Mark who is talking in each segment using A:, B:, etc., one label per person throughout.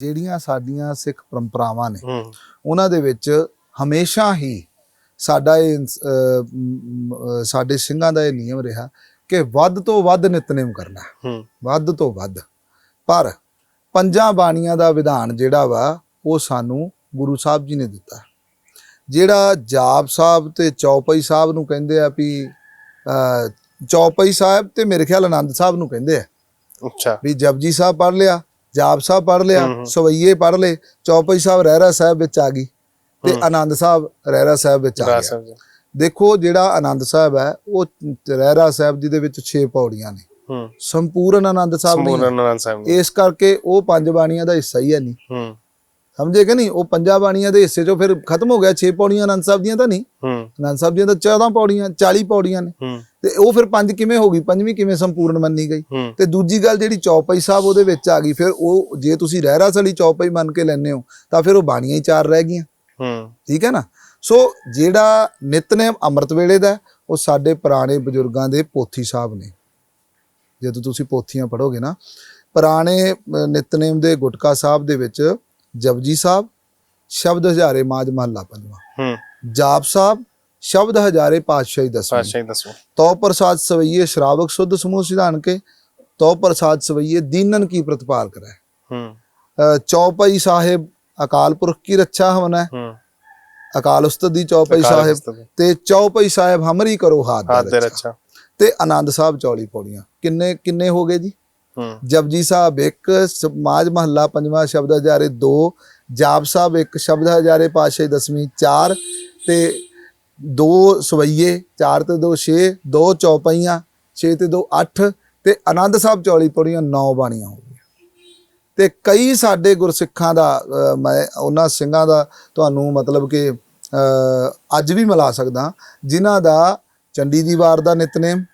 A: ਜਿਹੜੀਆਂ ਸਾਡੀਆਂ ਸਿੱਖ ਪਰੰਪਰਾਵਾਂ ਨੇ ਉਹਨਾਂ ਦੇ ਵਿੱਚ ਹਮੇਸ਼ਾ ਹੀ ਸਾਡਾ ਇਹ ਸਾਡੇ ਸਿੰਘਾਂ ਦਾ ਇਹ ਨਿਯਮ ਰਿਹਾ ਕਿ ਵੱਧ ਤੋਂ ਵੱਧ ਨਿਤਨੇਮ ਕਰਨਾ ਵੱਧ ਤੋਂ ਵੱਧ। ਪਰ ਪੰਜਾਂ ਬਾਣੀਆਂ ਦਾ ਵਿਧਾਨ ਜਿਹੜਾ ਵਾ ਉਹ ਸਾਨੂੰ ਗੁਰੂ ਸਾਹਿਬ ਜੀ ਨੇ ਦਿੱਤਾ। ਜਿਹੜਾ ਜਾਪ ਸਾਹਿਬ ਤੇ ਚੌਪਈ ਸਾਹਿਬ ਨੂੰ ਕਹਿੰਦੇ ਆ ਵੀ ਚੌਪਈ ਸਾਹਿਬ ਤੇ ਮੇਰੇ ਖਿਆਲ ਆਨੰਦ ਸਾਹਿਬ ਨੂੰ ਕਹਿੰਦੇ ਆ।
B: ਅੱਛਾ।
A: ਵੀ ਜਪਜੀ ਸਾਹਿਬ ਪੜ੍ਹ ਲਿਆ ਜਾਪ ਸਾਹਿਬ ਪੜ੍ਹ ਲਿਆ। ਸਵਈਏ ਪੜ੍ਹ ਲਏ ਚੌਪਈ ਸਾਹਿਬ ਰਹਿਰਾ ਸਾਹਿਬ ਵਿੱਚ ਆ ਗਈ ਤੇ। ਆਨੰਦ ਸਾਹਿਬ ਰਹਿਰਾ ਸਾਹਿਬ ਵਿੱਚ ਆ ਗਿਆ ਦੇਖੋ ਜਿਹੜਾ ਆਨੰਦ ਸਾਹਿਬ ਹੈ ਉਹ ਰਹਿਰਾ ਸਾਹਿਬ ਜੀ ਦੇ ਵਿੱਚ 6 ਪੌੜੀਆਂ ਨੇ
B: ਹੂੰ
A: ਸੰਪੂਰਨ ਆਨੰਦ ਸਾਹਿਬ ਨਹੀਂ। ਇਸ ਕਰਕੇ ਉਹ ਪੰਜ ਬਾਣੀਆਂ ਦਾ ਹਿੱਸਾ ਹੀ ਹੈ ਨਹੀਂ
B: ਹੂੰ
A: ਸਮਝੇ ਕਿ ਨਹੀਂ? ਉਹ ਪੰਜਾਂ ਬਾਣੀਆਂ ਦੇ ਹਿੱਸੇ ਚੋਂ ਫਿਰ ਖਤਮ ਹੋ ਗਿਆ। 6 ਪੌੜੀਆਂ ਆਨੰਦ ਸਾਹਿਬ ਦੀਆਂ ਤਾਂ ਨਹੀਂ।
B: ਹੂੰ।
A: ਆਨੰਦ ਸਾਹਿਬ ਦੀਆਂ ਤਾਂ 14 ਪੌੜੀਆਂ 40 ਪੌੜੀਆਂ ਨੇ। ਤੇ ਉਹ ਫਿਰ ਪੰਜ ਕਿਵੇਂ ਹੋ ਗਈ? ਪੰਜਵੀਂ ਕਿਵੇਂ ਸੰਪੂਰਨ ਮੰਨੀ ਗਈ? ਤੇ ਦੂਜੀ ਗੱਲ ਜਿਹੜੀ ਚੌਪਈ ਸਾਹਿਬ ਉਹਦੇ ਵਿੱਚ ਆ ਗਈ ਫਿਰ ਉਹ ਜੇ ਤੁਸੀਂ ਰਹਿਰਾ ਸਲੀ ਚੌਪਈ ਮੰਨ ਕੇ ਲੈਂਦੇ ਹੋ ਤਾਂ ਫਿਰ ਉਹ ਬਾਣੀਆਂ ਹੀ ਚਾਰ ਰਹਿ ਗਈਆਂ।
B: ਹੂੰ।
A: ਠੀਕ ਹੈ ਨਾ? ਸੋ ਜਿਹੜਾ ਨਿਤਨੇਮ ਅੰਮ੍ਰਿਤ ਵੇਲੇ ਦਾ ਉਹ ਸਾਡੇ ਪੁਰਾਣੇ ਬਜ਼ੁਰਗਾਂ ਦੇ ਪੋਥੀ ਸਾਹਿਬ ਨੇ। ਜਦੋਂ ਤੁਸੀਂ ਪੋਥੀਆਂ ਪੜੋਗੇ ਨਾ ਪੁਰਾਣੇ ਨਿਤਨੇਮ ਦੇ ਗੁਟਕਾ ਸਾਹਿਬ ਦੇ ਵਿੱਚ ਜਪਜੀ ਸਾਹਿਬ ਸ਼ਬਦ ਹਜ਼ਾਰੇ ਮਾਜ ਮਹੱਲਾ ਪੰਜਵਾਂ।
B: ਹੂੰ।
A: ਜਾਪ ਸਾਹਿਬ ਸ਼ਬਦ ਹਜ਼ਾਰੇ ਪਾਤਸ਼ਾਹੀ ਦਸਵੀਂ।
B: ਪਾਤਸ਼ਾਹੀ ਦੱਸੋ
A: ਤੋ ਪ੍ਰਸਾਦ ਸਵਈਏ ਸ਼ਰਾਵਕ ਸੁਧ ਸਮੂਹ ਸਿਧਾਨ ਕੇ ਤੋ ਪ੍ਰਸਾਦ ਸਵਈਏ ਦੀਨਨ ਕੀ ਪ੍ਰਤਪਾਲ ਕਰੈ।
B: ਹੂੰ।
A: ਚੌਪਈ ਸਾਹਿਬ ਅਕਾਲ ਪੁਰਖ ਕੀ ਰੱਛਾ ਹਵਨਾ। ਹੈ। ਅਕਾਲ ਉਸਤਤ ਦੀ ਚੌਪਈ ਸਾਹਿਬ। ਤੇ ਚੌਪਈ ਸਾਹਿਬ ਹਮਰੀ ਕਰੋ ਹਾਥ ਦਾ ਰੱਛਾ। ਤੇ ਆਨੰਦ ਸਾਹਿਬ ਚੌਲੀ ਪੌੜੀਆਂ। ਕਿੰਨੇ ਕਿੰਨੇ ਹੋ ਗਏ ਜੀ? ਜਪਜੀ ਸਾਹਿਬ ਇੱਕ ਸਮਾਜ ਮਹੱਲਾ ਪੰਜਵਾਂ ਸ਼ਬਦ ਹਜ਼ਾਰੇ ਦੋ, ਜਾਪ ਸਾਹਿਬ ਇੱਕ ਸ਼ਬਦ ਹਜ਼ਾਰੇ ਪਾਤਸ਼ਾਹੀ ਦਸਵੀਂ ਚਾਰ ਤੇ ਦੋ ਸਵਈਏ, ਚਾਰ ਤੇ ਦੋ 6 ਦੋ ਚੌਪਈਆਂ 6 ਤੇ ਦੋ 8 ਤੇ ਆਨੰਦ ਸਾਹਿਬ ਚੌਲੀ ਪੌੜੀਆਂ 9 ਬਾਣੀਆਂ ਹੋ ਗਈਆਂ। ਤੇ ਕਈ ਸਾਡੇ ਗੁਰਸਿੱਖਾਂ ਦਾ ਮੈਂ ਉਹਨਾਂ ਸਿੰਘਾਂ ਦਾ ਤੁਹਾਨੂੰ ਮਤਲਬ ਕਿ ਅੱਜ ਵੀ ਮਿਲਾ ਸਕਦਾ, ਜਿਨ੍ਹਾਂ ਦਾ ਚੰਡੀ ਦੀ ਵਾਰ ਦਾ ਨਿਤਨੇਮ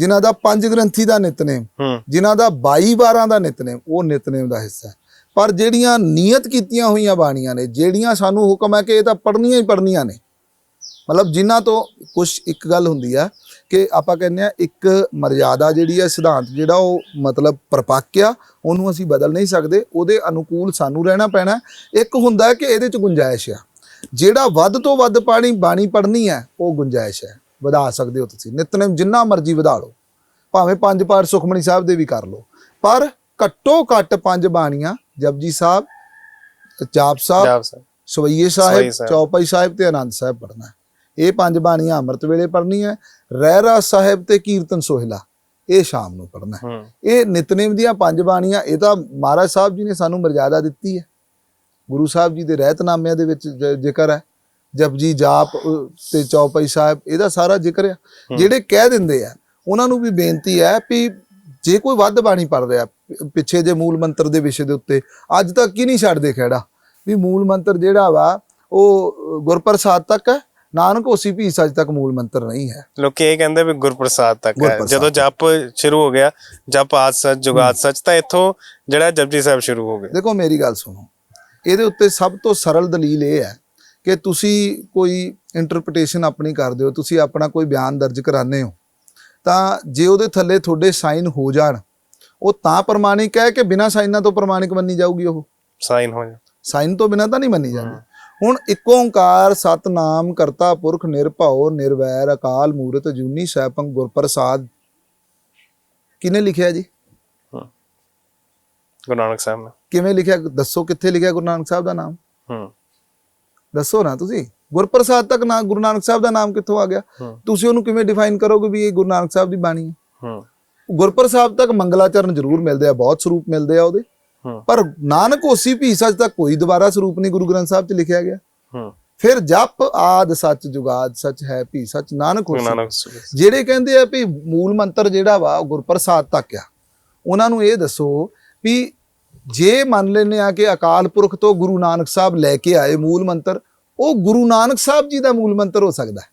A: ਜਿਨ੍ਹਾਂ ਦਾ ਪੰਜ ਗ੍ਰੰਥੀ ਦਾ ਨਿਤਨੇਮ ਜਿਨ੍ਹਾਂ ਦਾ 22 12 ਦਾ ਨਿਤਨੇਮ ਉਹ ਨਿਤਨੇਮ ਦਾ ਹਿੱਸਾ ਹੈ। ਪਰ ਜਿਹੜੀਆਂ ਨਿਯਤ ਕੀਤੀਆਂ ਹੋਈਆਂ ਬਾਣੀਆਂ ਨੇ ਜਿਹੜੀਆਂ ਸਾਨੂੰ ਹੁਕਮ ਹੈ ਕਿ ਇਹ ਤਾਂ ਪੜ੍ਹਨੀਆਂ ਹੀ ਪੜ੍ਹਨੀਆਂ ਨੇ। ਮਤਲਬ ਜਿਨ੍ਹਾਂ ਤੋਂ ਕੁਝ ਇੱਕ ਗੱਲ ਹੁੰਦੀ ਆ ਕਿ ਆਪਾਂ ਕਹਿੰਦੇ ਆ ਇੱਕ ਮਰਜ਼ਾਦਾ ਜਿਹੜੀ ਹੈ ਸਿਧਾਂਤ ਜਿਹੜਾ ਉਹ ਮਤਲਬ ਪਰਪੱਕ ਆ ਉਹਨੂੰ ਅਸੀਂ ਬਦਲ ਨਹੀਂ ਸਕਦੇ ਉਹਦੇ ਅਨੁਕੂਲ ਸਾਨੂੰ ਰਹਿਣਾ ਪੈਣਾ ਇੱਕ ਹੁੰਦਾ ਕਿ ਇਹਦੇ ਚ ਗੁੰਜਾਇਸ਼ ਆ। ਜਿਹੜਾ ਵੱਧ ਤੋਂ ਵੱਧ ਪਾਣੀ ਬਾਣੀ ਪੜ੍ਹਨੀ ਹੈ ਉਹ ਗੁੰਜਾਇਸ਼ ਹੈ। ਵਧਾ ਸਕਦੇ ਹੋ ਤੁਸੀਂ। ਨਿਤਨੇਮ ਜਿੰਨਾ ਮਰਜ਼ੀ ਵਧਾ ਲਓ। ਭਾਵੇਂ ਪੰਜ ਪਾਠ ਸੁਖਮਣੀ ਸਾਹਿਬ ਦੇ ਵੀ ਕਰ ਲਓ। ਪਰ ਘੱਟੋ ਘੱਟ ਪੰਜ ਬਾਣੀਆਂ ਜਪਜੀ ਸਾਹਿਬ ਜਾਪ ਸਾਹਿਬ ਸਵਈਏ ਸਾਹਿਬ। ਚੌਪਈ ਸਾਹਿਬ ਤੇ ਆਨੰਦ ਸਾਹਿਬ ਪੜ੍ਹਨਾ ਹੈ। ਇਹ ਪੰਜ ਬਾਣੀਆਂ ਅੰਮ੍ਰਿਤ ਵੇਲੇ ਪੜ੍ਹਨੀ ਹੈ। ਰਹਿਰਾ ਸਾਹਿਬ ਤੇ ਕੀਰਤਨ ਸੋਹਿਲਾ ਇਹ ਸ਼ਾਮ ਨੂੰ ਹੈ।
B: ਹੂੰ।
A: ਇਹ ਨਿਤਨੇਮ ਦੀਆਂ ਪੰਜ ਬਾਣੀਆਂ ਇਹ ਤਾਂ ਮਹਾਰਾਜ ਸਾਹਿਬ ਜੀ ਨੇ ਸਾਨੂੰ ਮਰਜ਼ਾਦਾ ਦਿੱਤੀ ਹੈ। ਗੁਰੂ ਸਾਹਿਬ ਜੀ ਦੇ ਰਹਿਤਨਾਮਿਆਂ ਦੇ ਵਿੱਚ ਜ਼ਿਕਰ ਹੈ। ਜਪਜੀ ਜਾਪ ਤੇ ਚੌਪਈ ਸਾਹਿਬ ਇਹਦਾ ਸਾਰਾ ਜ਼ਿਕਰ ਹੈ। ਜਿਹੜੇ ਕਹਿ ਦਿੰਦੇ ਆ ਉਹਨਾਂ ਨੂੰ ਵੀ ਬੇਨਤੀ ਹੈ ਵੀ ਜੇ ਕੋਈ ਵੱਧ ਬਾਣੀ ਪੜ ਰਿਹਾ ਪਿੱਛੇ ਜੇ ਮੂਲ ਮੰਤਰ ਦੇ ਵਿਸ਼ੇ ਦੇ ਉੱਤੇ ਅੱਜ ਤੱਕ ਕੀ ਨਹੀਂ ਛੱਡਦੇ ਖੜਾ। ਵੀ ਮੂਲ ਮੰਤਰ ਜਿਹੜਾ ਵਾ ਉਹ ਗੁਰਪ੍ਰਸਾਦ ਤੱਕ ਹੈ ਨਾਨਕ ਹੋਸੀ ਵੀ ਅੱਜ ਤੱਕ ਮੂਲ ਮੰਤਰ ਨਹੀਂ ਹੈ।
B: ਲੋਕੀ ਇਹ ਕਹਿੰਦੇ ਵੀ ਗੁਰਪ੍ਰਸਾਦ ਤੱਕ ਹੈ। ਜਦੋਂ ਜਪ ਸ਼ੁਰੂ ਹੋ ਗਿਆ ਜਪ ਆਦ ਸੱਚ ਜੁਗਾਦ ਸੱਚ ਤਾਂ ਇੱਥੋਂ ਜਿਹੜਾ ਜਪਜੀ ਸਾਹਿਬ ਸ਼ੁਰੂ ਹੋ ਗਿਆ।
A: ਦੇਖੋ ਮੇਰੀ ਗੱਲ ਸੁਣੋ ਇਹਦੇ ਉੱਤੇ ਸਭ ਤੋਂ ਸਰਲ ਦਲੀਲ ਇਹ ਹੈ ਕਿ ਤੁਸੀਂ ਕੋਈ ਇੰਟਰਪ੍ਰੀਟੇਸ਼ਨ ਆਪਣੀ ਕਰਦੇ ਹੋ ਤੁਸੀਂ ਆਪਣਾ ਕੋਈ ਬਿਆਨ ਦਰਜ ਕਰਾਉਂਦੇ ਹੋ ਤਾਂ ਜੇ ਉਹਦੇ ਥੱਲੇ ਤੁਹਾਡੇ ਸਾਈਨ ਹੋ ਜਾਣ ਉਹ ਤਾਂ ਪ੍ਰਮਾਣਿਕ ਹੈ ਕਿ ਬਿਨਾਂ ਸਾਈਨਾਂ ਤੋਂ ਪ੍ਰਮਾਣਿਕ ਮੰਨੀ ਜਾਊਗੀ ਉਹ?
B: ਸਾਈਨ ਹੋ ਜਾ
A: ਸਾਈਨ ਤੋਂ ਬਿਨਾਂ ਤਾਂ ਨਹੀਂ ਮੰਨੀ ਜਾਂਦੀ। ਹੁਣ ਇੱਕ ਓੰਕਾਰ ਸਤਨਾਮ ਕਰਤਾ ਪੁਰਖ ਨਿਰਭਉ ਨਿਰਵੈਰ ਅਕਾਲ ਮੂਰਤ ਜੂਨੀ ਸੈਭੰ ਗੁਰਪ੍ਰਸਾਦ। ਕਿਨੇ ਲਿਖਿਆ ਜੀ?
B: ਗੁਰੂ ਨਾਨਕ ਸਾਹਿਬ ਨੇ।
A: ਕਿਵੇਂ ਲਿਖਿਆ? ਦੱਸੋ ਕਿੱਥੇ ਲਿਖਿਆ ਗੁਰੂ ਨਾਨਕ ਸਾਹਿਬ ਦਾ ਨਾਮ?
B: ਹੂੰ।
A: ਦੱਸੋ ਨਾ ਤੁਸੀਂ। ਗੁਰਪ੍ਰਸਾਦ ਤੱਕ ਨਾ ਗੁਰੂ ਨਾਨਕ ਸਾਹਿਬ ਦਾ ਨਾਮ ਕਿੱਥੋਂ ਆ ਗਿਆ? ਤੁਸੀਂ ਉਹਨੂੰ ਕਿਵੇਂ ਡਿਫਾਈਨ ਕਰੋਗੇ ਵੀ ਇਹ ਗੁਰੂ ਨਾਨਕ ਸਾਹਿਬ ਦੀ ਬਾਣੀ ਹੈ?
B: ਹੂੰ।
A: ਗੁਰਪ੍ਰਸਾਦ ਤੱਕ ਮੰਗਲਾਚਰਨ ਜ਼ਰੂਰ ਮਿਲਦੇ ਆ ਬਹੁਤ ਸਰੂਪ ਮਿਲਦੇ ਆ ਉਹਦੇ। ਪਰ ਨਾਨਕ ਹੋਸੀ ਵੀ ਸੱਚ ਤੱਕ ਕੋਈ ਦੁਬਾਰਾ ਸਰੂਪ ਨਹੀਂ ਗੁਰੂ ਗ੍ਰੰਥ ਸਾਹਿਬ 'ਚ ਲਿਖਿਆ ਗਿਆ।
B: ਹੂੰ।
A: ਫਿਰ ਜਪ ਆਦ ਸੱਚ ਜੁਗਾਦ ਸੱਚ ਹੈ ਵੀ ਸੱਚ ਨਾਨਕ ਹੋਸੀ। ਜਿਹੜੇ ਕਹਿੰਦੇ ਆ ਵੀ ਮੂਲ ਮੰਤਰ ਜਿਹੜਾ ਵਾ ਗੁਰਪ੍ਰਸਾਦ ਤੱਕ ਆ। ਉਹਨਾਂ ਨੂੰ ਇਹ ਦੱਸੋ ਵੀ ਜੇ ਮੰਨ ਲੈਨੇ ਆ ਕਿ ਅਕਾਲ ਪੁਰਖ ਤੋਂ ਗੁਰੂ ਨਾਨਕ ਸਾਹਿਬ ਲੈ ਕੇ ਆਏ ਮੂਲ ਮੰਤਰ ਉਹ ਗੁਰੂ ਨਾਨਕ ਸਾਹਿਬ ਜੀ ਦਾ ਮੂਲ ਮੰਤਰ ਹੋ ਸਕਦਾ ਹੈ।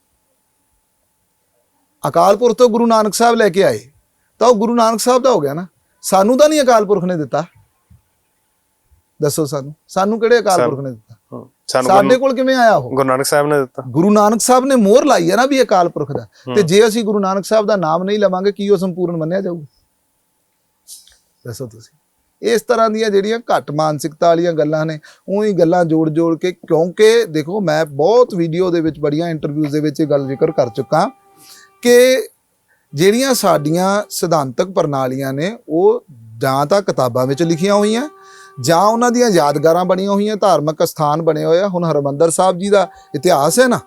A: ਅਕਾਲ ਪੁਰਖ ਤੋਂ ਗੁਰੂ ਨਾਨਕ ਸਾਹਿਬ ਲੈ ਕੇ ਆਏ ਤਾਂ ਉਹ ਗੁਰੂ ਨਾਨਕ ਸਾਹਿਬ ਦਾ ਹੋ ਗਿਆ ਨਾ। ਸਾਨੂੰ ਤਾਂ ਨਹੀਂ ਅਕਾਲ ਪੁਰਖ ਨੇ ਦਿੱਤਾ। ਦੱਸੋ ਸਾਨੂੰ ਸਾਨੂੰ ਕਿਹੜੇ ਅਕਾਲ ਪੁਰਖ ਨੇ ਦਿੱਤਾ? ਸਾਡੇ ਕੋਲ ਕਿਵੇਂ ਆਇਆ ਉਹ?
B: ਗੁਰੂ ਨਾਨਕ ਸਾਹਿਬ ਨੇ ਦਿੱਤਾ।
A: ਗੁਰੂ ਨਾਨਕ ਸਾਹਿਬ ਨੇ ਮੋਹਰ ਲਾਈ ਹੈ ਨਾ ਵੀ ਅਕਾਲ ਪੁਰਖ ਦਾ। ਤੇ ਜੇ ਅਸੀਂ ਗੁਰੂ ਨਾਨਕ ਸਾਹਿਬ ਦਾ ਨਾਮ ਨਹੀਂ ਲਵਾਂਗੇ ਕੀ ਉਹ ਸੰਪੂਰਨ ਮੰਨਿਆ ਜਾਊਗਾ? ਦੱਸੋ ਤੁਸੀਂ। ਇਸ ਤਰ੍ਹਾਂ ਦੀਆਂ ਜਿਹੜੀਆਂ ਘੱਟ ਮਾਨਸਿਕਤਾ ਵਾਲੀਆਂ ਗੱਲਾਂ ਨੇ ਉਹੀ ਗੱਲਾਂ ਜੋੜ ਜੋੜ ਕੇ ਕਿਉਂਕਿ ਦੇਖੋ ਮੈਂ ਬਹੁਤ ਵੀਡੀਓ ਦੇ ਵਿੱਚ ਬੜੀਆਂ ਇੰਟਰਵਿਊਜ਼ ਦੇ ਵਿੱਚ ਇਹ ਗੱਲ ਜ਼ਿਕਰ ਕਰ ਚੁੱਕਾ ਕਿ ਜਿਹੜੀਆਂ ਸਾਡੀਆਂ ਸਿਧਾਂਤਕ ਪ੍ਰਣਾਲੀਆਂ ਨੇ ਉਹ ਜਾਂ ਤਾਂ ਕਿਤਾਬਾਂ ਵਿੱਚ ਲਿਖੀਆਂ ਹੋਈਆਂ ਜਾਂ ਉਹਨਾਂ ਦੀਆਂ ਯਾਦਗਾਰਾਂ ਬਣੀਆਂ ਹੋਈਆਂ ਧਾਰਮਿਕ ਸਥਾਨ ਬਣੇ ਹੋਏ ਆ ਹੁਣ ਹਰਮੰਦਰ ਸਾਹਿਬ ਜੀ ਦਾ ਇਤਿਹਾਸ ਹੈ ਨਾ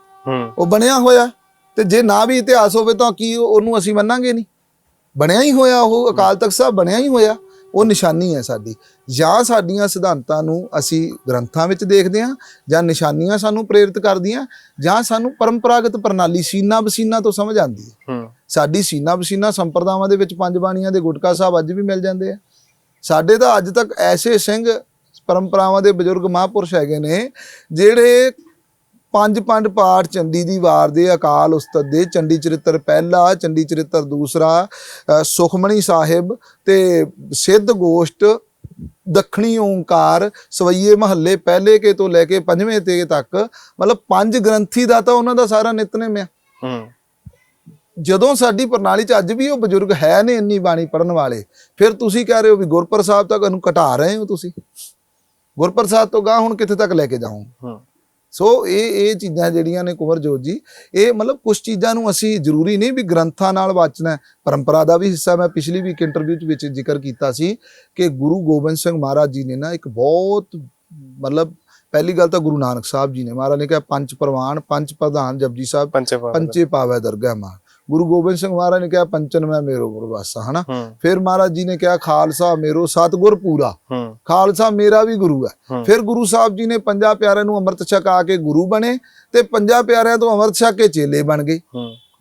A: ਉਹ ਬਣਿਆ ਹੋਇਆ ਤੇ ਜੇ ਨਾ ਵੀ ਇਤਿਹਾਸ ਹੋਵੇ ਤਾਂ ਕੀ ਉਹ- ਉਹਨੂੰ ਅਸੀਂ ਮੰਨਾਂਗੇ ਨਹੀਂ? ਬਣਿਆ ਹੀ ਹੋਇਆ ਉਹ ਅਕਾਲ ਤਖਤ ਸਾਹਿਬ ਬਣਿਆ ਹੀ ਹੋਇਆ। ਉਹ ਨਿਸ਼ਾਨੀ ਹੈ ਸਾਡੀ। ਜਾਂ ਸਾਡੀਆਂ ਸਿਧਾਂਤਾਂ ਨੂੰ ਅਸੀਂ ਗ੍ਰੰਥਾਂ ਵਿੱਚ ਦੇਖਦੇ ਹਾਂ ਜਾਂ ਨਿਸ਼ਾਨੀਆਂ ਸਾਨੂੰ ਪ੍ਰੇਰਿਤ ਕਰਦੀਆਂ ਜਾਂ ਸਾਨੂੰ ਪਰੰਪਰਾਗਤ ਪ੍ਰਣਾਲੀ ਸੀਨਾ ਬਸੀਨਾ ਤੋਂ ਸਮਝ ਆਉਂਦੀ ਹੈ। ਸਾਡੀ ਸੀਨਾ ਬਸੀਨਾ ਸੰਪਰਦਾਵਾਂ ਦੇ ਵਿੱਚ ਪੰਜ ਬਾਣੀਆਂ ਦੇ ਗੁਟਕਾ ਸਾਹਿਬ ਅੱਜ ਵੀ ਮਿਲ ਜਾਂਦੇ ਆ। ਸਾਡੇ ਤਾਂ ਅੱਜ ਤੱਕ ਐਸੇ ਸਿੰਘ ਪਰੰਪਰਾਵਾਂ ਦੇ ਬਜ਼ੁਰਗ ਮਹਾਂਪੁਰਸ਼ ਹੈਗੇ ਨੇ ਜਿਹੜੇ ਪੰਜ ਪੰਜ ਪਾਠ ਚੰਡੀ ਦੀ ਵਾਰ ਦੇ ਅਕਾਲ ਉਸਤਤ ਦੇ ਚੰਡੀ ਚਰਿੱਤਰ ਪਹਿਲਾ ਚੰਡੀ ਚਰਿੱਤਰ ਦੂਸਰਾ ਸੁਖਮਣੀ ਸਾਹਿਬ ਤੇ ਸਿੱਧ ਗੋਸ਼ਟ ਦੱਖਣੀ ਓੰਕਾਰ ਸਵਈਏ ਮਹੱਲੇ ਪਹਿਲੇ ਕੇ ਤੋਂ ਲੈ ਕੇ ਪੰਜਵੇਂ ਤੇ ਤੱਕ ਮਤਲਬ ਪੰਜ ਗ੍ਰੰਥੀ ਦਾ ਤਾਂ ਉਹਨਾਂ ਦਾ ਸਾਰਾ ਨਿਤਨੇਮ ਆ।
B: ਹੂੰ।
A: ਜਦੋਂ ਸਾਡੀ ਪ੍ਰਣਾਲੀ 'ਚ ਅੱਜ ਵੀ ਉਹ ਬਜ਼ੁਰਗ ਹੈ ਨੇ ਇੰਨੀ ਬਾਣੀ ਪੜਨ ਵਾਲੇ ਫਿਰ ਤੁਸੀਂ ਕਹਿ ਰਹੇ ਹੋ ਵੀ ਗੁਰਪ੍ਰਸਾਦ ਤੱਕ ਨੂੰ ਘਟਾ ਰਹੇ ਹੋ ਤੁਸੀਂ? ਗੁਰਪ੍ਰਸਾਦ ਤੋਂ ਗਾਂ ਹੁਣ ਕਿੱਥੇ ਤੱਕ ਲੈ ਕੇ ਜਾਉਂ
B: ਹੂੰ।
A: ਸੋ ਇਹ ਇਹ ਚੀਜ਼ਾਂ ਜਿਹੜੀਆਂ ਨੇ ਕੁੰਵਰਜੋਤ ਜੀ ਇਹ ਮਤਲਬ ਕੁਝ ਚੀਜ਼ਾਂ ਨੂੰ ਅਸੀਂ ਜ਼ਰੂਰੀ ਨਹੀਂ ਵੀ ਗ੍ਰੰਥਾਂ ਨਾਲ ਵਾਚਣਾ। ਪਰੰਪਰਾ ਦਾ ਵੀ ਹਿੱਸਾ ਮੈਂ ਪਿਛਲੀ ਵੀ ਇੰਟਰਵਿਊ ਚ ਵਿੱਚ ਜ਼ਿਕਰ ਕੀਤਾ ਸੀ ਕਿ ਗੁਰੂ ਗੋਬਿੰਦ ਸਿੰਘ ਮਹਾਰਾਜ ਜੀ ਨੇ ਨਾ ਇੱਕ ਬਹੁਤ ਮਤਲਬ ਪਹਿਲੀ ਗੱਲ ਤਾਂ ਗੁਰੂ ਨਾਨਕ ਸਾਹਿਬ ਜੀ ਨੇ ਮਹਾਰਾਜ ਨੇ ਕਿਹਾ ਪੰਜ ਪ੍ਰਵਾਨ ਪੰਜ ਪ੍ਰਧਾਨ ਜਪਜੀ ਸਾਹਿਬ
B: ਪੰਚੇ
A: ਪਾਵੈ ਦਰਗਾਹ ਮਾ ਗੁਰੂ ਗੋਬਿੰਦ ਸਿੰਘ ਮਹਾਰਾਜ ਨੇ ਕਿਹਾ ਪੰਚਨ ਮੈਂ ਮੇਰੋ ਗੁਰਵਾਸਾ ਹਨਾ? ਫਿਰ ਮਹਾਰਾਜ ਜੀ ਨੇ ਕਿਹਾ ਖਾਲਸਾ ਮੇਰੋ ਸਤਿਗੁਰ ਪੂਰਾ। ਖਾਲਸਾ ਮੇਰਾ ਵੀ ਗੁਰੂ ਹੈ। ਫਿਰ ਗੁਰੂ ਸਾਹਿਬ ਜੀ ਨੇ ਪੰਜਾਂ ਪਿਆਰਿਆਂ ਨੂੰ ਅੰਮ੍ਰਿਤ ਛਕਾ ਕੇ ਗੁਰੂ ਬਣੇ ਤੇ ਪੰਜਾਂ ਪਿਆਰਿਆਂ ਤੋਂ ਅੰਮ੍ਰਿਤ ਛਕ ਕੇ ਚੇਲੇ ਬਣ ਗਏ।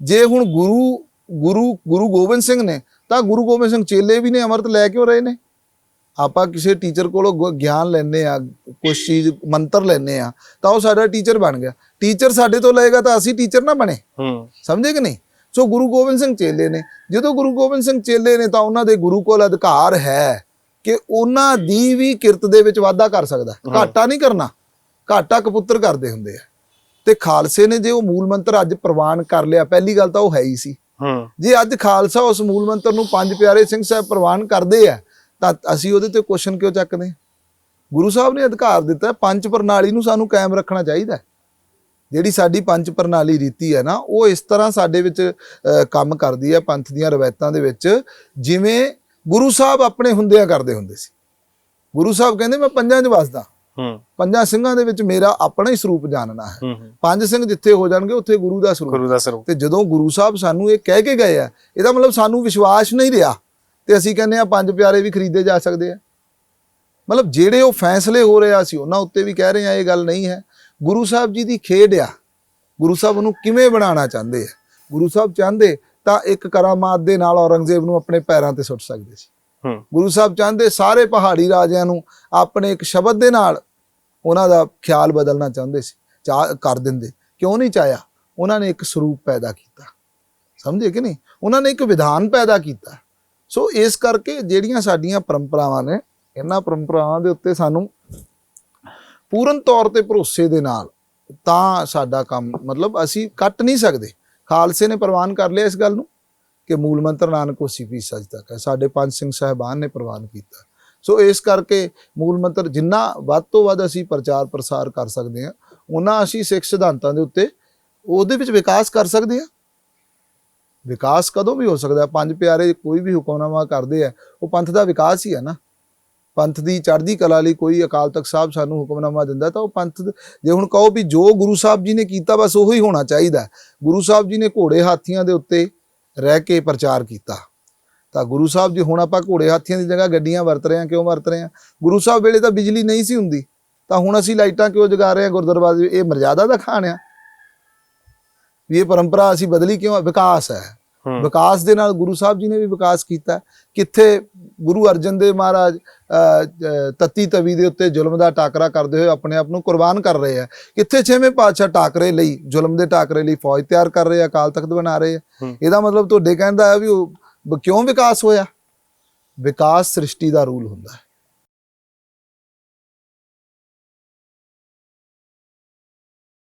A: ਜੇ ਹੁਣ ਗੁਰੂ ਗੁਰੂ ਗੁਰੂ ਗੋਬਿੰਦ ਸਿੰਘ ਨੇ ਤਾਂ ਗੁਰੂ ਗੋਬਿੰਦ ਸਿੰਘ ਚੇਲੇ ਵੀ ਨੇ ਅੰਮ੍ਰਿਤ ਲੈ ਕਿਉਂ ਰਹੇ ਨੇ? ਆਪਾਂ ਕਿਸੇ ਟੀਚਰ ਕੋਲੋਂ ਗਿਆਨ ਲੈਣੇ ਆ ਕੁਝ ਚੀਜ਼ ਮੰਤਰ ਲੈਣੇ ਆ ਤਾਂ ਉਹ ਸਾਡਾ ਟੀਚਰ ਬਣ ਗਿਆ। ਟੀਚਰ ਸਾਡੇ ਤੋਂ ਲਏਗਾ ਤਾਂ ਅਸੀਂ ਟੀਚਰ ਨਾ ਬਣੇ।
B: ਹੂੰ।
A: ਸਮਝੇ ਕਿ ਨਹੀਂ? ਸੋ ਗੁਰੂ ਗੋਬਿੰਦ ਸਿੰਘ ਚੇਲੇ ਨੇ। ਜਦੋਂ ਗੁਰੂ ਗੋਬਿੰਦ ਸਿੰਘ ਚੇਲੇ ਨੇ ਤਾਂ ਉਹਨਾਂ ਦੇ ਗੁਰੂ ਕੋਲ ਅਧਿਕਾਰ ਹੈ ਕਿ ਉਹਨਾਂ ਦੀ ਵੀ ਕਿਰਤ ਦੇ ਵਿੱਚ ਵਾਧਾ ਕਰ ਸਕਦਾ ਘਾਟਾ ਨਹੀਂ ਕਰਨਾ। ਘਾਟਾ ਕਪੁੱਤਰ ਕਰਦੇ ਹੁੰਦੇ ਆ। ਤੇ ਖਾਲਸੇ ਨੇ ਜੇ ਉਹ ਮੂਲ ਮੰਤਰ ਅੱਜ ਪ੍ਰਵਾਨ ਕਰ ਲਿਆ ਪਹਿਲੀ ਗੱਲ ਤਾਂ ਉਹ ਹੈ ਹੀ ਸੀ।
B: ਹੂੰ।
A: ਜੇ ਅੱਜ ਖਾਲਸਾ ਉਸ ਮੂਲ ਮੰਤਰ ਨੂੰ ਪੰਜ ਪਿਆਰੇ ਸਿੰਘ ਸਾਹਿਬ ਪ੍ਰਵਾਨ ਕਰਦੇ ਆ ਤਾਂ ਅਸੀਂ ਉਹਦੇ ਤੇ ਕੁਐਸਚਨ ਕਿਉਂ ਚੱਕਦੇ? ਗੁਰੂ ਸਾਹਿਬ ਨੇ ਅਧਿਕਾਰ ਦਿੱਤਾ ਪੰਜ ਪ੍ਰਣਾਲੀ ਨੂੰ ਸਾਨੂੰ ਕਾਇਮ ਰੱਖਣਾ ਚਾਹੀਦਾ। ਜਿਹੜੀ ਸਾਡੀ ਪੰਜ ਪ੍ਰਣਾਲੀ ਰੀਤੀ ਹੈ ਨਾ ਉਹ ਇਸ ਤਰ੍ਹਾਂ ਸਾਡੇ ਵਿੱਚ ਕੰਮ ਕਰਦੀ ਹੈ ਪੰਥ ਦੀਆਂ ਰਵਾਇਤਾਂ ਦੇ ਵਿੱਚ ਜਿਵੇਂ ਗੁਰੂ ਸਾਹਿਬ ਆਪਣੇ ਹੁੰਦਿਆਂ ਕਰਦੇ ਹੁੰਦੇ ਸੀ। ਗੁਰੂ ਸਾਹਿਬ ਕਹਿੰਦੇ ਮੈਂ ਪੰਜਾਂ 'ਚ ਵਸਦਾ।
B: ਹੂੰ।
A: ਪੰਜਾਂ ਸਿੰਘਾਂ ਦੇ ਵਿੱਚ ਮੇਰਾ ਆਪਣਾ ਹੀ ਸਰੂਪ ਜਾਣਨਾ ਹੈ। ਪੰਜ ਸਿੰਘ ਜਿੱਥੇ ਹੋ ਜਾਣਗੇ ਉੱਥੇ ਗੁਰੂ ਦਾ ਸਰੂਪ।
B: ਗੁਰੂ ਦਾ ਸਰੂਪ।
A: ਤੇ ਜਦੋਂ ਗੁਰੂ ਸਾਹਿਬ ਸਾਨੂੰ ਇਹ ਕਹਿ ਕੇ ਗਏ ਆ ਇਹਦਾ ਮਤਲਬ ਸਾਨੂੰ ਵਿਸ਼ਵਾਸ ਨਹੀਂ ਰਿਹਾ। ਤੇ ਅਸੀਂ ਕਹਿੰਦੇ ਆ ਪੰਜ ਪਿਆਰੇ ਵੀ ਖਰੀਦੇ ਜਾ ਸਕਦੇ ਆ। ਮਤਲਬ ਜਿਹੜੇ ਉਹ ਫੈਸਲੇ ਹੋ ਰਹੇ ਸੀ ਉਹਨਾਂ ਉੱਤੇ ਵੀ ਕਹਿ ਰਹੇ ਆ ਇਹ ਗੱਲ ਨਹੀਂ ਹੈ। ਗੁਰੂ ਸਾਹਿਬ ਜੀ ਦੀ ਖੇਡ ਆ। ਗੁਰੂ ਸਾਹਿਬ ਉਹਨੂੰ ਕਿਵੇਂ ਬਣਾਉਣਾ ਚਾਹੁੰਦੇ ਆ? ਗੁਰੂ ਸਾਹਿਬ ਚਾਹੁੰਦੇ ਤਾਂ ਇੱਕ ਕਰਾਮਾਤ ਦੇ ਨਾਲ ਔਰੰਗਜ਼ੇਬ ਨੂੰ ਆਪਣੇ ਪੈਰਾਂ ਤੇ ਸੁੱਟ ਸਕਦੇ ਸੀ। ਗੁਰੂ ਸਾਹਿਬ ਚਾਹੁੰਦੇ ਸਾਰੇ ਪਹਾੜੀ ਰਾਜਿਆਂ ਨੂੰ ਆਪਣੇ ਇੱਕ ਸ਼ਬਦ ਦੇ ਨਾਲ ਉਹਨਾਂ ਦਾ ਖਿਆਲ ਬਦਲਣਾ ਚਾਹੁੰਦੇ ਸੀ। ਚਾਹ ਕਰ ਦਿੰਦੇ। ਕਿਉਂ ਨਹੀਂ ਚਾਹਿਆ? ਉਹਨਾਂ ਨੇ ਇੱਕ ਸਰੂਪ ਪੈਦਾ ਕੀਤਾ। ਸਮਝੇ ਕਿ ਨਹੀਂ? ਉਹਨਾਂ ਨੇ ਇੱਕ ਵਿਧਾਨ ਪੈਦਾ ਕੀਤਾ। ਸੋ ਇਸ ਕਰਕੇ ਜਿਹੜੀਆਂ ਸਾਡੀਆਂ ਪਰੰਪਰਾਵਾਂ ਨੇ ਇਹਨਾਂ ਪਰੰਪਰਾਵਾਂ ਦੇ ਉੱਤੇ ਸਾਨੂੰ ਪੂਰਨ ਤੌਰ ਤੇ ਭਰੋਸੇ ਦੇ ਨਾਲ ਤਾਂ ਸਾਡਾ ਕੰਮ, ਮਤਲਬ ਅਸੀਂ ਕੱਟ ਨਹੀਂ ਸਕਦੇ। ਖਾਲਸੇ ਨੇ ਪ੍ਰਵਾਨ ਕਰ ਲਿਆ ਇਸ ਗੱਲ ਨੂੰ ਕਿ ਮੂਲ ਮੰਤਰ ਨਾਨਕ ਹੋਸੀ ਪੀ ਸੱਚ ਤੱਕ ਹੈ। ਸਾਡੇ ਪੰਜ ਸਿੰਘ ਸਾਹਿਬਾਨ ਨੇ ਪ੍ਰਵਾਨ ਕੀਤਾ। ਸੋ ਇਸ ਕਰਕੇ ਮੂਲ ਮੰਤਰ ਜਿੰਨਾ ਵੱਧ ਤੋਂ ਵੱਧ ਅਸੀਂ ਪ੍ਰਚਾਰ ਪ੍ਰਸਾਰ ਕਰ ਸਕਦੇ ਹਾਂ ਉਹਨਾਂ ਅਸੀਂ ਸਿੱਖ ਸਿਧਾਂਤਾਂ ਦੇ ਉੱਤੇ ਉਹਦੇ ਵਿੱਚ ਵਿਕਾਸ ਕਰ ਸਕਦੇ ਹਾਂ। ਵਿਕਾਸ ਕਦੋਂ ਵੀ ਹੋ ਸਕਦਾ ਪੰਜ ਪਿਆਰੇ ਕੋਈ ਵੀ ਹੁਕਮਨਾਮਾ ਕਰਦੇ ਆ, ਉਹ ਪੰਥ ਦਾ ਵਿਕਾਸ ਹੀ ਹੈ ਨਾ। ਪੰਥ ਦੀ ਚੜ੍ਹਦੀ ਕਲਾ ਲਈ ਕੋਈ ਅਕਾਲ ਤਖਤ ਸਾਹਿਬ ਸਾਨੂੰ ਹੁਕਮਨਾਮਾ ਦਿੰਦਾ ਤਾਂ ਉਹ ਪੰਥ ਜੇ ਹੁਣ ਕਹੋ ਵੀ ਜੋ ਗੁਰੂ ਸਾਹਿਬ ਜੀ ਨੇ ਕੀਤਾ ਬਸ ਉਹੀ ਹੀ ਹੋਣਾ ਚਾਹੀਦਾ। ਗੁਰੂ ਸਾਹਿਬ ਜੀ ਨੇ ਘੋੜੇ ਹਾਥੀਆਂ ਦੇ ਉੱਤੇ ਰਹਿ ਕੇ ਪ੍ਰਚਾਰ ਕੀਤਾ। ਤਾਂ ਗੁਰੂ ਸਾਹਿਬ ਜੀ ਹੁਣ ਆਪਾਂ ਘੋੜੇ ਹਾਥੀਆਂ ਦੀ ਜਗ੍ਹਾ ਗੱਡੀਆਂ ਵਰਤ ਰਹੇ ਹਾਂ ਕਿਉਂ ਵਰਤ ਰਹੇ ਹਾਂ? ਗੁਰੂ ਸਾਹਿਬ ਵੇਲੇ ਤਾਂ ਬਿਜਲੀ ਨਹੀਂ ਸੀ ਹੁੰਦੀ। ਤਾਂ ਹੁਣ ਅਸੀਂ ਲਾਈਟਾਂ ਕਿਉਂ ਜਗਾ ਰਹੇ ਹਾਂ ਗੁਰਦੁਆਰੇ ਇਹ ਮਰਜ਼ਾਦਾ ਦਾ ਖਾਣ ਆ। ਵੀ ਇਹ ਪਰੰਪਰਾ ਅਸੀਂ ਬਦਲੀ ਕਿਉਂ? ਵਿਕਾਸ ਹੈ। ਵਿਕਾਸ ਦੇ ਨਾਲ ਗੁਰੂ ਸਾਹਿਬ ਜੀ ਨੇ ਵੀ ਵਿਕਾਸ ਕੀਤਾ। ਕਿੱਥੇ ਗੁਰੂ ਅਰਜਨ ਦੇਵ ਮਹਾਰਾਜ ਤਤੀ ਤਵੀ ਦੇ ਉੱਤੇ ਜ਼ੁਲਮ ਦਾ ਟਾਕਰਾ ਕਰਦੇ ਹੋਏ ਆਪਣੇ ਆਪ ਨੂੰ ਕੁਰਬਾਨ ਕਰ ਰਹੇ ਆ। ਕਿੱਥੇ ਛੇਵੇਂ ਪਾਤਸ਼ਾਹ ਟਾਕਰੇ ਲਈ ਜ਼ੁਲਮ ਦੇ ਟਾਕਰੇ ਲਈ ਫੌਜ ਤਿਆਰ ਕਰ ਰਹੇ ਆ ਅਕਾਲ ਤਖਤ ਬਣਾ ਰਹੇ ਆ। ਇਹਦਾ ਮਤਲਬ ਤੁਹਾਡੇ ਕਹਿੰਦਾ ਹੈ ਵੀ ਕਿਉਂ ਵਿਕਾਸ ਹੋਇਆ? ਵਿਕਾਸ ਸ੍ਰਿਸ਼ਟੀ ਦਾ ਰੂਲ ਹੁੰਦਾ ਹੈ।